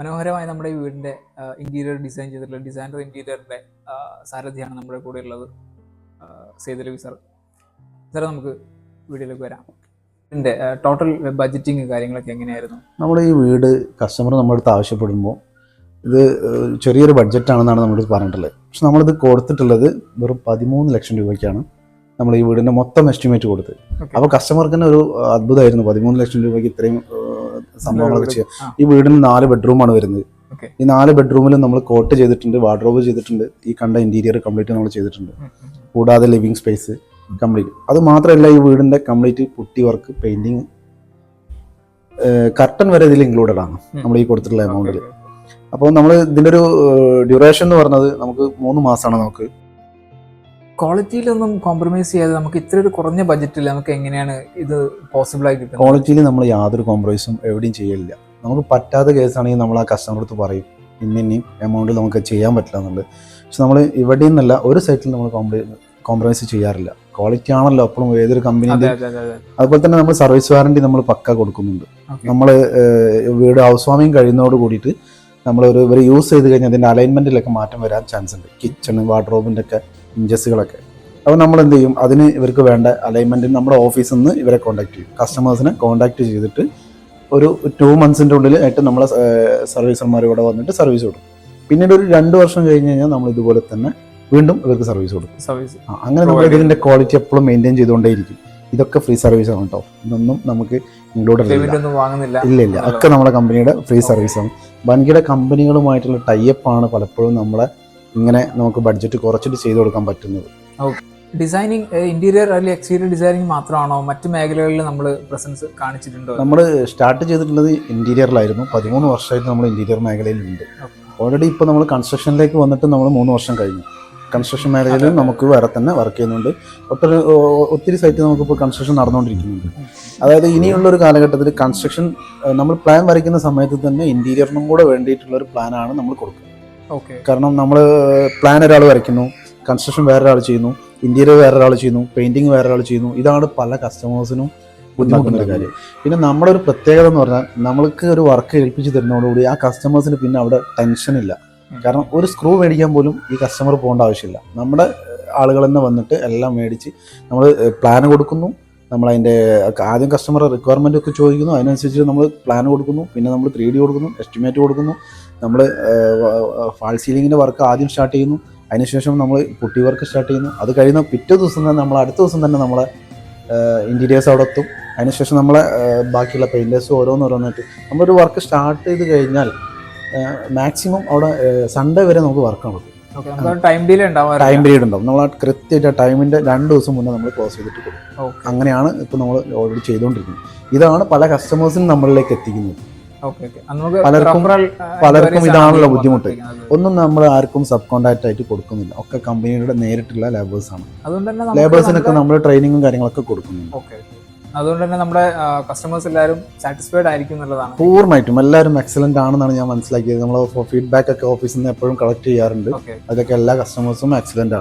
മനോഹരമായ നമ്മുടെ ഈ വീടിന്റെ ഇന്റീരിയർ ഡിസൈൻ ചെയ്തിട്ടുള്ള ഡിസൈനർ ഇന്റീരിയറിന്റെ സാരഥിയാണ് നമ്മുടെ കൂടെ ഉള്ളത് സേതുരവി സാർ സാർ നമുക്ക് വീഡിയോയിലേക്ക് വരാം. ഇതിന്റെ ടോട്ടൽ ബഡ്ജറ്റിങ് കാര്യങ്ങളൊക്കെ എങ്ങനെയായിരുന്നു? നമ്മുടെ ഈ വീട് കസ്റ്റമർ നമ്മുടെ അടുത്ത് ആവശ്യപ്പെടുമ്പോൾ ഇത് ചെറിയൊരു ബഡ്ജറ്റാണെന്നാണ് നമ്മുടെ നമ്മൾ പറഞ്ഞിട്ടുള്ളത്. പക്ഷെ നമ്മളിത് കൊടുത്തിട്ടുള്ളത് വെറും പതിമൂന്ന് ലക്ഷം രൂപയ്ക്കാണ് നമ്മൾ ഈ വീടിന്റെ മൊത്തം എസ്റ്റിമേറ്റ് കൊടുത്തത്. അപ്പോൾ കസ്റ്റമർക്ക് തന്നെ ഒരു അത്ഭുതമായിരുന്നു. പതിമൂന്ന് ലക്ഷം രൂപയ്ക്ക് ഇത്രയും സംഭവങ്ങളൊക്കെ ചെയ്യാം. ഈ വീടിന് നാല് ബെഡ്റൂമാണ് വരുന്നത്. ഈ നാല് ബെഡ്റൂമിൽ നമ്മൾ കോട്ട് ചെയ്തിട്ടുണ്ട് വാർഡ്രോബ് ചെയ്തിട്ടുണ്ട്. ഈ കണ്ട ഇന്റീരിയർ കംപ്ലീറ്റ് നമ്മൾ ചെയ്തിട്ടുണ്ട്. കൂടാതെ ലിവിങ് സ്പേസ് കംപ്ലീറ്റ് അത് മാത്രമല്ല ഈ വീടിന്റെ complete putty work painting curtain വരെ ഇതിൽ ഇൻക്ലൂഡഡ് ആണ്. നമ്മൾ ഈ കൊടുത്തിട്ടുള്ള എമൗണ്ടിൽ. അപ്പോൾ നമ്മൾ ഇതിന്റെ ഒരു ഡ്യൂറേഷൻ എന്ന് പറഞ്ഞത് നമുക്ക് മൂന്ന് മാസമാണ് നമുക്ക്. ക്വാളിറ്റിയിലൊന്നും കോംപ്രമൈസ് ചെയ്യാതെ നമുക്ക് ഇത്ര ഒരു കുറഞ്ഞ ബഡ്ജറ്റിൽ നമുക്ക് എങ്ങനെയാണ് ഇത് പോസിബിൾ ആയി കിട്ടുന്നത്? ക്വാളിറ്റിയിൽ നമ്മൾ യാതൊരു കോംപ്രമൈസും എവിടെയും ചെയ്യലില്ല. നമുക്ക് പറ്റാത്ത കേസാണെങ്കിൽ നമ്മൾ ആ കസ്റ്റമർ അടുത്ത് പറയും ഇന്ന ഇനിയും എമൗണ്ടിൽ നമുക്ക് ചെയ്യാൻ പറ്റില്ല എന്നുള്ളത്. പക്ഷെ നമ്മൾ ഇവിടെ നിന്നല്ല ഒരു സൈറ്റിൽ നമ്മൾ കോംപ്രമൈസ് ചെയ്യാറില്ല. ക്വാളിറ്റി ആണല്ലോ അപ്പോഴും ഏതൊരു കമ്പനി കമ്പനിയുടെ അതുപോലെ തന്നെ നമ്മൾ സർവീസ് വാറണ്ടി നമ്മൾ പക്ക കൊടുക്കുന്നുണ്ട്. നമ്മൾ വീട് ഹൗസ് വാമിങ് കഴിയുന്നതോട് കൂടിയിട്ട് നമ്മൾ ഒരു ഇവർ യൂസ് ചെയ്ത് കഴിഞ്ഞാൽ അതിന്റെ അലൈൻമെന്റിലൊക്കെ മാറ്റം വരാൻ ചാൻസ് ഉണ്ട്. കിച്ചണ് വാർഡ്രോബിന്റെ ഒക്കെ ഇഞ്ചസുകളൊക്കെ അപ്പോൾ നമ്മൾ എന്ത് ചെയ്യും അതിന് ഇവർക്ക് വേണ്ട അലൈൻമെന്റിന് നമ്മുടെ ഓഫീസിൽ നിന്ന് ഇവരെ കോൺടാക്ട് ചെയ്യും. കസ്റ്റമേഴ്സിനെ കോൺടാക്ട് ചെയ്തിട്ട് ഒരു ടു മന്ത്സിന്റെ ഉള്ളിൽ ആയിട്ട് നമ്മളെ സർവീസർമാർ ഇവിടെ വന്നിട്ട് സർവീസ് കൊടുക്കും. പിന്നീട് ഒരു രണ്ട് വർഷം കഴിഞ്ഞ് കഴിഞ്ഞാൽ നമ്മൾ ഇതുപോലെ തന്നെ വീണ്ടും ഇവർക്ക് സർവീസ് കൊടുക്കും. സർവീസ് അങ്ങനെ നമ്മൾ ഇതിന്റെ ക്വാളിറ്റി എപ്പോഴും മെയിന്റെയിൻ ചെയ്തുകൊണ്ടേയിരിക്കും. ഇതൊക്കെ ഫ്രീ സർവീസ് ആണ് കേട്ടോ. ഇതൊന്നും നമുക്ക് ഇൻക്ലൂഡ് ഇല്ല ഇല്ല. ഒക്കെ നമ്മുടെ കമ്പനിയുടെ ഫ്രീ സർവീസ് ആണ്. വൻകിട കമ്പനികളുമായിട്ടുള്ള ടൈപ്പ് ആണ് പലപ്പോഴും നമ്മളെ ഇങ്ങനെ നമുക്ക് ബഡ്ജറ്റ് കുറച്ചിട്ട് ചെയ്തു കൊടുക്കാൻ പറ്റുന്നത്. ഡിസൈനിങ് ഇന്റീരിയർ അല്ലെങ്കിൽ എക്സ്റ്റീരിയർ ഡിസൈനിങ് മാത്രമാണോ? മറ്റ് മേഖലകളിൽ നമ്മൾ പ്രസൻസ് കാണിച്ചിട്ടുണ്ടോ? നമ്മൾ സ്റ്റാർട്ട് ചെയ്തിട്ടുള്ളത് ഇന്റീരിയറിലായിരുന്നു പതിമൂന്ന് വർഷമായിട്ട് നമ്മൾ ഇന്റീരിയർ മേഖലയിലുണ്ട്. ഓൾറെഡി ഇപ്പോൾ നമ്മൾ കൺസ്ട്രക്ഷനിലേക്ക് വന്നിട്ട് നമ്മൾ മൂന്ന് വർഷം കഴിഞ്ഞു. കൺസ്ട്രക്ഷൻ മേഖലയിൽ നമുക്ക് വേറെ തന്നെ വർക്ക് ചെയ്യുന്നുണ്ട്. ഒട്ടൊരു ഒ- ഒത്തിരി സൈറ്റ് നമുക്കിപ്പോൾ കൺസ്ട്രക്ഷൻ നടന്നുകൊണ്ടിരിക്കുന്നുണ്ട്. അതായത് ഇനിയുള്ള ഒരു കാലഘട്ടത്തിൽ കൺസ്ട്രക്ഷൻ നമ്മൾ പ്ലാൻ വരയ്ക്കുന്ന സമയത്ത് തന്നെ ഇന്റീരിയറിനും കൂടെ വേണ്ടിയിട്ടുള്ള ഒരു പ്ലാനാണ് നമ്മൾ കൊടുക്കുക ഓക്കെ കാരണം നമ്മൾ പ്ലാൻ ഒരാൾ വരയ്ക്കുന്നു കൺസ്ട്രക്ഷൻ വേറൊരാൾ ചെയ്യുന്നു ഇന്റീരിയർ വേറൊരാൾ ചെയ്യുന്നു പെയിന്റിങ് വേറൊരാൾ ചെയ്യുന്നു ഇതാണ് പല കസ്റ്റമേഴ്സിനും ബുദ്ധിമുട്ടുന്ന ഒരു കാര്യം. പിന്നെ നമ്മുടെ ഒരു പ്രത്യേകത എന്ന് പറഞ്ഞാൽ നമ്മൾക്ക് ഒരു വർക്ക് ഏൽപ്പിച്ച് തരുന്നതോടുകൂടി ആ കസ്റ്റമേഴ്സിന് പിന്നെ അവിടെ ടെൻഷൻ ഇല്ല. കാരണം ഒരു സ്ക്രൂ മേടിക്കാൻ പോലും ഈ കസ്റ്റമർ പോകേണ്ട ആവശ്യമില്ല. നമ്മുടെ ആളുകൾ തന്നെ വന്നിട്ട് എല്ലാം മേടിച്ച് നമ്മൾ പ്ലാൻ കൊടുക്കുന്നു നമ്മൾ അതിന്റെ ആദ്യം കസ്റ്റമർ റിക്വയർമെന്റ് ഒക്കെ ചോദിക്കുന്നു. അതിനനുസരിച്ച് നമ്മൾ പ്ലാൻ കൊടുക്കുന്നു. പിന്നെ നമ്മൾ ത്രീ ഡി കൊടുക്കുന്നു എസ്റ്റിമേറ്റ് കൊടുക്കുന്നു. നമ്മൾ ഫാൾ സീലിങ്ങിന്റെ വർക്ക് ആദ്യം സ്റ്റാർട്ട് ചെയ്യുന്നു. അതിനുശേഷം നമ്മൾ പുട്ടി വർക്ക് സ്റ്റാർട്ട് ചെയ്യുന്നു. അത് കഴിയുന്ന പിറ്റേ ദിവസം തന്നെ നമ്മൾ അടുത്ത ദിവസം തന്നെ നമ്മളെ ഇന്റീരിയേഴ്സ് അവിടെ എത്തും. അതിനുശേഷം നമ്മളെ ബാക്കിയുള്ള പെയിന്റേഴ്സ് ഓരോന്നോരോന്നായിട്ട് നമ്മളൊരു വർക്ക് സ്റ്റാർട്ട് ചെയ്ത് കഴിഞ്ഞാൽ മാക്സിമം അവിടെ സൺഡേ വരെ നമുക്ക് വർക്ക് നമുക്ക് ടൈം ഡിലേ ടൈം പീരീഡ് ഉണ്ടാവും. നമ്മൾ ആ കൃത്യമായിട്ട് ടൈമിന്റെ ടൈമിന്റെ രണ്ട് ദിവസം മുന്നേ നമ്മൾ ക്ലോസ് ചെയ്തിട്ട് കൊടുക്കും. അങ്ങനെയാണ് ഇപ്പോൾ നമ്മൾ ഓൾറെഡി ചെയ്തുകൊണ്ടിരിക്കുന്നത് ഇതാണ് പല കസ്റ്റമേഴ്സിനും നമ്മളിലേക്ക് എത്തിക്കുന്നത്. പലർക്കും- പലർക്കും ഇതാണല്ലോ ബുദ്ധിമുട്ട്. ഒന്നും നമ്മൾ ആർക്കും സബ് കോൺട്രാക്റ്റ് ആയിട്ട് കൊടുക്കുന്നില്ല. ഒക്കെ കമ്പനിയുടെ നേരിട്ടുള്ള ലേബേഴ്സാണ് ലേബേഴ്സിനൊക്കെ നമ്മൾ ട്രെയിനിങ്ങും കാര്യങ്ങളൊക്കെ കൊടുക്കുന്നുണ്ട്. അതുകൊണ്ട് തന്നെ നമ്മുടെ കസ്റ്റമേഴ്സ് എല്ലാവരും സാറ്റിസ്ഫൈഡ് ആയിരിക്കും എന്നുള്ളതാണ്. പൂർണമായിട്ടും എല്ലാവരും എക്സലന്റ് ആണെന്നാണ് ഞാൻ മനസ്സിലാക്കിയത്. നമ്മൾ ഫീഡ്ബാക്ക് ഒക്കെ ഓഫീസിൽ നിന്ന് എപ്പോഴും കളക്ട് ചെയ്യാറുണ്ട്. അതൊക്കെ എല്ലാ കസ്റ്റമേഴ്സും എക്സലന്റ് ആണ്.